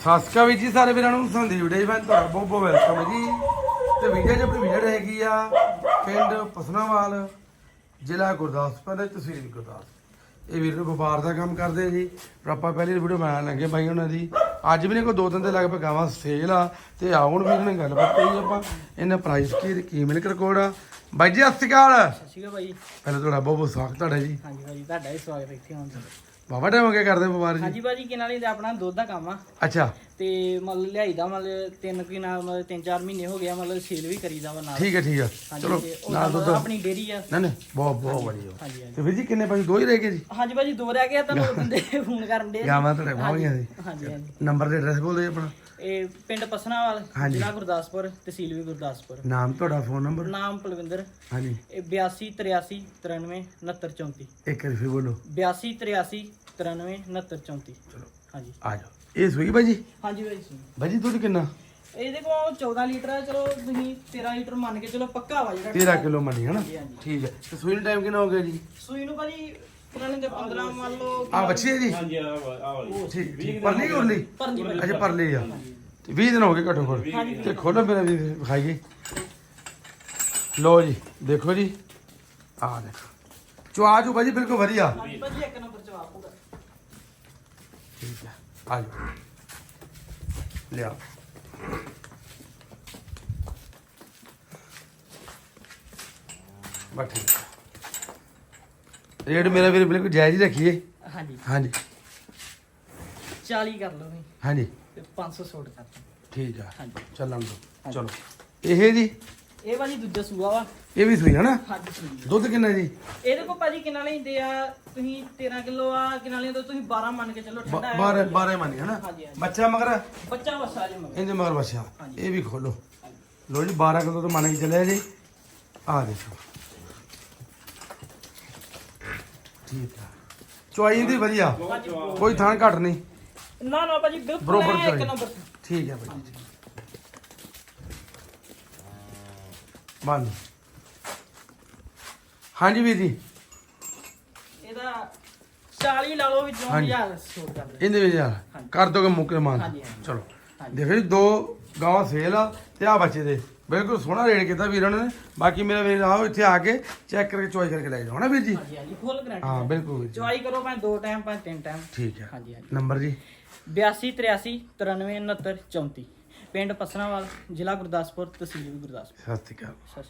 ਅਕਾਲ ਵੀਰ ਜੀ ਸਾਰੇ ਵੀਰਾਂ ਨੂੰ ਸੰਦੀਪ ਡੇ ਮੈਂ ਤੁਹਾਡਾ ਬਹੁਤ ਬਹੁਤ ਵੈਲਕਮ ਹੈ ਜੀ। ਤੇ ਵੀਡੀਓ ਆਪਣੀ ਵੀਡੀਓ ਹੈਗੀ ਆ ਪਿੰਡ ਪਸਨਾਵਾਲ ਜ਼ਿਲ੍ਹਾ ਗੁਰਦਾਸਪੁਰ ਦੇ ਤਹਿਸੀਲ ਗੁਰਦਾਸਪੁਰ। ਇਹ ਵੀਰ ਨੂੰ ਵਪਾਰ ਦਾ ਕੰਮ ਕਰਦੇ ਜੀ। ਪਰ ਆਪਾਂ ਪਹਿਲੀ ਵੀਡੀਓ ਬਣਾਉਣ ਲੱਗੇ ਬਾਈ ਉਹਨਾਂ ਦੀ। ਅੱਜ ਵੀ ਨੇ ਕੋਈ ਦੋ ਦਿਨ ਦੇ ਲਗਭਗ ਗਾਵਾਂ ਸੇਲ ਆ ਤੇ ਆਓ ਹੁਣ ਵੀਰ ਨੇ ਗੱਲਬਾਤ ਕਰੀ ਆਪਾਂ। ਇਹਨਾਂ ਪ੍ਰਾਈਸ ਕੀ ਕੀ ਮਿਲਕ ਰਿਕਾਰਡ ਆ। ਬਾਈ ਜੀ ਸਤਿ ਸ਼੍ਰੀ ਅਕਾਲ। ਸਤਿ ਸ਼੍ਰੀ ਅਕਾਲ ਭਾਈ ਪਹਿਲਾਂ ਤੁਹਾਡਾ ਬਹੁਤ ਬਹੁਤ ਸਵਾਗਤ ਤੁਹਾਡਾ ਜੀ। ਹਾਂਜੀ ਭਾਜੀ ਤੁਹਾਡਾ ਵੀ ਸਵਾਗਤ ਇੱਥੇ ਆਉਣ ਦਾ। ਬਾਬਾ ਟਾਈਮ ਹੋ ਗਿਆ ਕਰਦੇ ਵਪਾਰ ਜੀ। ਹਾਂਜੀ ਭਾਜੀ ਕਿਨਾਂ ਲਈ ਤੇ ਆਪਣਾ ਦੁੱਧ ਦਾ ਕੰਮ ਆ। ਅੱਛਾ। ਤੇ ਮਤਲਬ ਲਿਆਈ ਦਾ ਮਤਲਬ ਤਿੰਨ ਕੀ ਨਾਲ ਮਤਲਬ ਤਿੰਨ ਚਾਰ ਮਹੀਨੇ ਹੋ ਗਿਆ ਮਤਲਬ ਸੇਲ ਵੀ ਕਰੀਦਾ ਵਾ ਨਾਲ। ਠੀਕ ਹੈ ਠੀਕ ਹੈ। ਹਾਂਜੀ ਚਲੋ ਤੇ ਉਹ ਨਾਲ ਦੁੱਧ ਆਪਣੀ ਡੇਰੀ ਆ। ਨਹੀਂ ਨਹੀਂ ਬਹੁਤ ਬਹੁਤ ਵਧੀਆ। ਹਾਂਜੀ ਹਾਂਜੀ। ਤੇ ਵੀਰ ਜੀ ਕਿੰਨੇ ਪੈਸੇ ਦੋ ਹੀ ਰਹਿ ਗਏ ਜੀ? ਹਾਂਜੀ ਭਾਜੀ ਦੋ ਰਹਿ ਗਿਆ ਤੁਹਾਨੂੰ ਬੰਦੇ ਫੋਨ ਕਰਨ ਦੇ ਗਾਵਾਂ ਤੁਹਾਡੇ ਮਾਹੀਆਂ ਸੀ ਹਾਂਜੀ ਹਾਂਜੀ। ਨੰਬਰ ਤੇ ਐਡਰੈਸ ਬੋਲ ਦਿਓ ਜੀ ਆਪਣਾ। ਇਹ ਪਿੰਡ ਪਸਨਾਵਾਲ ਹਾਂਜੀ। ਜ਼ਿਲ੍ਹਾ ਗੁਰਦਾਸਪੁਰ ਤਹਿਸੀਲ ਵੀ ਗੁਰਦਾਸਪੁਰ। ਨਾਮ ਤੁਹਾਡਾ ਫੋਨ ਨੰਬਰ ਨਾਮ ਪਲਵਿੰਦਰ ਹਾਂਜੀ। ਇਹ 82 83 93 69 34 ਇੱਕ ਵਾਰੀ ਫਿਰ ਬੋਲੋ। 82 83 93 69 34 ਚਲੋ। ਹਾਂਜੀ। ਆ ਜਾਓ। ਇਹ ਸੂਈ ਭਾਜੀ? ਹਾਂਜੀ ਭਾਜੀ ਸੁਣੋ। ਭਾਜੀ ਦੁੱਧ ਕਿੰਨਾ? ਇਹਦੇ ਕੋਲ 14 ਲੀਟਰ ਹੈ ਚਲੋ ਤੁਸੀਂ 13 ਲੀਟਰ ਮੰਨ ਕੇ ਚਲੋ ਪੱਕਾ ਵਾ ਜਿਹੜਾ। 13 ਕਿਲੋ ਮੰਡੀ ਹੈ ਨਾ ਹਾਂਜੀ, ਹਾਂਜੀ। ਠੀਕ ਹੈ ਤੇ ਸੂਈ ਨੂੰ ਟਾਈਮ ਕਿੰਨਾ ਹੋ ਗਿਆ ਜੀ? ਸੂਈ ਨੂੰ ਭਾਜੀ ਪੁਰਾਣੇ ਦੇ 15 ਮੰਨ ਲਓ ਆ ਬੱਚੀ ਹੈ ਜੀ? ਹਾਂਜੀ ਆ ਆ ਵਾਲੀ। ਠੀਕ ਠੀਕ। ਪਰਲੀ ਕਿ ਉਰਲੀ? ਪਰਲੀ ਭਾਜੀ ਅੱਛਾ ਪਰਲੀ ਆ। ਤੇ 20 ਦਿਨ ਹੋ ਗਏ ਘੱਟੋ ਘੱਟ। ਤੇ ਖੋਲੋ ਮੇਰਾ ਵੀ ਵਿਖਾਈਏ। ਲੋ ਜੀ ਦੇਖੋ ਜੀ। ਆ ਦੇਖੋ। ਚੁਆ ਚੂ ਭਾਜੀ ਬਿਲਕੁਲ ਵਧੀਆ ਹਾਂਜੀ ਭਾਜੀ ਇੱਕ ਨੰਬਰ ਜਵਾਬ ਹੋਗਾ ਠੀਕ ਹੈ ਆ ਲਿਆ ਬਸ ਠੀਕ ਹੈ। ਰੇਟ ਮੇਰਾ ਵੀਰ ਬਿਲਕੁਲ ਜਾਇਜ਼ ਹੀ ਰੱਖੀਏ। ਹਾਂਜੀ। ਹਾਂਜੀ। 40 ਕਰ ਲਓ ਤੁਸੀਂ। ਹਾਂਜੀ। ਤੇ 500 ਸੋਟ ਕਰ ਦਿਓ। ਠੀਕ ਆ। ਹਾਂਜੀ। ਚੱਲਣ ਦੋ ਚਲੋ। ਇਹ ਜੀ ਇਹ ਭਾਜੀ ਦੂਜਾ ਸੂਆ ਵਾ। ਇਹ ਵੀ ਸੂਈ ਹੈ ਨਾ? ਹਾਂਜੀ ਸੂਈ ਦੁੱਧ ਕਿੰਨਾ ਜੀ? ਇਹਦੇ ਕੋਲ ਭਾਜੀ ਕਿੰਨਾ ਲੈਂਦੇ ਆ? ਤੁਸੀਂ 13 ਕਿਲੋ ਆ ਕਿੰਨਾ ਲੈਂਦੇ ਹੋ? ਤੁਸੀਂ 12 ਮੰਨ ਕੇ ਚੱਲੋ ਠੰਡਾ ਹੈ। 12 12 ਮੰਨੀ ਹੈ ਨਾ? ਹਾਂਜੀ, ਹਾਂਜੀ। ਬੱਚਾ ਮਗਰ? ਬੱਚਾ ਵਸਾ ਜੇ ਮਗਰ। ਇਹਦੇ ਮਗਰ ਬੱਚਾ। ਇਹ ਵੀ ਖੋਲੋ। ਲੋ ਜੀ 12 ਕਿਲੋ ਤੋਂ ਮੰਨ ਕੇ ਚੱਲਿਆ ਜੀ। ਆ ਦੇਖੋ। ਠੀਕ ਆ। ਚੁਆਈ ਦੀ ਵਧੀਆ। ਕੋਈ ਥਾਂ ਘੱਟ ਨਹੀਂ। ਨਾ ਨਾ ਭਾਜੀ ਬਿਲਕੁਲ ਬਰੋਬਰ ਇੱਕ ਚੋਈ। ਨੰਬਰ। ਠੀਕ ਹੈ ਭਾਈ ਜੀ ਬੰਦ। ਹਾਂਜੀ ਵੀਰ ਜੀ। ਇਹਦਾ 40 ਲਾ ਲਓ ਵਿੱਚੋਂ ਹਾਂਜੀ। 1000 ਸੋਟ ਕਰ ਦਿਓ ਇਹਦੇ ਵਿੱਚ ਯਾਰ। ਕਰ ਦੋਗੇ ਮੁੱਕੇ ਮਾਨ। ਹਾਂਜੀ, ਹਾਂਜੀ। ਚਲੋ। ਹਾਂਜੀ। ਦੇਖੋ ਜੀ ਦੋ ਗਾਵਾਂ ਸੇਲ ਆ ਤੇ ਆ ਬੱਚੇ ਦੇ। ਬਿਲਕੁਲ ਸੋਹਣਾ ਰੇਟ ਕੀਤਾ ਵੀਰਾਂ ਨੇ। ਬਾਕੀ ਮੇਰਾ ਵੀਰ ਆਓ ਇੱਥੇ ਆ ਕੇ ਚੈੱਕ ਕਰਕੇ ਚੋਈ ਕਰਕੇ ਲੈ ਜਾਓ ਹਨਾ ਵੀਰ ਜੀ? ਹਾਂਜੀ ਹਾਂਜੀ। ਫੁੱਲ ਗਰੰਟੀ ਹਾਂ ਬਿਲਕੁਲ ਵੀਰ ਜੀ। ਚੁਆਈ ਕਰੋ ਭਾਵੇਂ ਦੋ ਟਾਈਮ ਭਾਵੇਂ ਤਿੰਨ ਟਾਈਮ ਠੀਕ ਹੈ। ਹਾਂਜੀ ਹਾਂਜੀ। ਨੰਬਰ ਜੀ? 82 83 93 69 34 ਪਿੰਡ ਪਸਰਾਵਾਲ ਜ਼ਿਲ੍ਹਾ ਗੁਰਦਾਸਪੁਰ ਤਹਿਸੀਲ ਗੁਰਦਾਸਪੁਰ। ਸਤਿ ਸ਼੍ਰੀ ਅਕਾਲ।